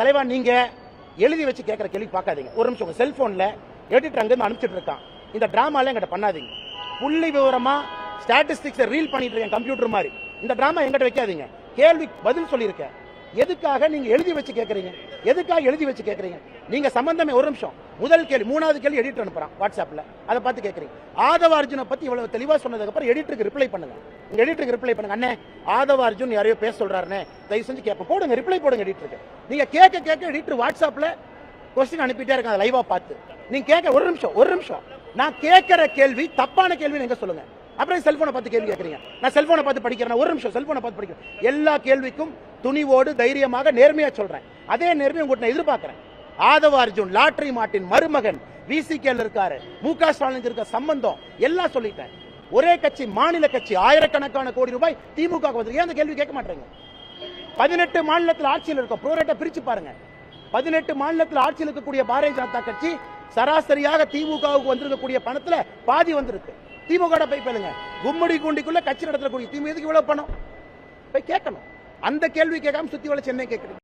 தலைவா நீங்க எழுதி வச்சு கேட்கற கேள்வி பார்க்காதீங்க. ஒரு நிமிஷம் உங்க செல்போன்ல எடிட்டர் அங்கிருந்து அனுப்பிச்சிட்டு இருக்கான். இந்த டிராமால எங்கிட்ட பண்ணாதீங்க. புள்ளி விவரமா ஸ்டாட்டிஸ்டிக்ஸ் ரீல் பண்ணிட்டு இருக்கேன் கம்ப்யூட்டர் மாதிரி. இந்த டிராமா எங்கிட்ட வைக்காதீங்க. கேள்வி பதில் சொல்லியிருக்கேன். எதுக்காக நீங்க எழுதி வச்சு கேட்கறீங்க எதுக்காக எழுதி வச்சு கேட்கறீங்க நீங்க சம்பந்தமே ஒரு நிமிஷம். முதல் கேள்வி மூணாவது கேள்வி எடிட்டர் அனுப்புறான் வாட்ஸ்அப்ல அதை பார்த்து கேட்கறீங்க ஆதவ அர்ஜுனை பத்தி இவ்வளவு தெளிவா சொன்னதுக்கு அப்புறம் எடிட்டருக்கு ரிப்ளை பண்ணுங்க. உங்க எடிட்டருக்கு ரிப்ளை பண்ணுங்க அண்ணே ஆதவ அர்ஜுன் யாரையோ பேச சொல்றாருன்னு தயவு செஞ்சு கேட்போம். போடுங்க ரிப்ளை போடுங்க எடிட்டருக்கு நீங்க கேட்க கேட்க எடிட்டர் வாட்ஸ்அப்ல கொஸ்டின் அனுப்பிட்டே இருக்காங்க அதை லைவா பார்த்து. நீங்க கேட்க ஒரு நிமிஷம் ஒரு நிமிஷம். நான் கேட்கிற கேள்வி தப்பான கேள்வி எங்க சொல்லுங்க? அப்புறம் செல்போனை பார்த்து கேள்வி கேட்கறீங்க நான் செல்போனை பார்த்து படிக்கிறேன் ஒரு நிமிஷம் செல்போனை பார்த்து படிக்கிறேன். எல்லா கேள்விக்கும் துணிவோடு தைரியமாக நேர்மையா சொல்றேன். அதே நேர்மையை உங்கள்கிட்ட நான் எதிர்பார்க்கறேன். ஆதவ அர்ஜுன் மாட்டின் மருமகன் விசிகேல இருக்காரு. மு க ஸ்டாலின் இருக்க சம்பந்தம் எல்லாம் சொல்லிட்டேன். ஒரே கட்சி மாநில கட்சி ஆயிரக்கணக்கான கோடி ரூபாய் திமுக ஏன் அந்த கேள்வி கேட்க மாட்டேங்க பதினெட்டு மாநிலத்தில் ஆட்சியில் இருக்கும் ப்ரோரேட்டை பிரிச்சு பாருங்க. பதினெட்டு மாநிலத்தில் ஆட்சியில் இருக்கக்கூடிய பாரதிய ஜனதா கட்சி சராசரியாக திமுகவுக்கு வந்திருக்கக்கூடிய பணத்துல பாதி வந்திருக்கு. திமுக போய் பேளுங்க கும்மிடி குண்டிக்குள்ள கட்சி நடத்தக்கூடிய திமுக எதுக்கு இவ்வளவு பணம்? போய் கேட்கணும். அந்த கேள்வி கேட்காம சுத்தி வள சென்னை கேட்கணும்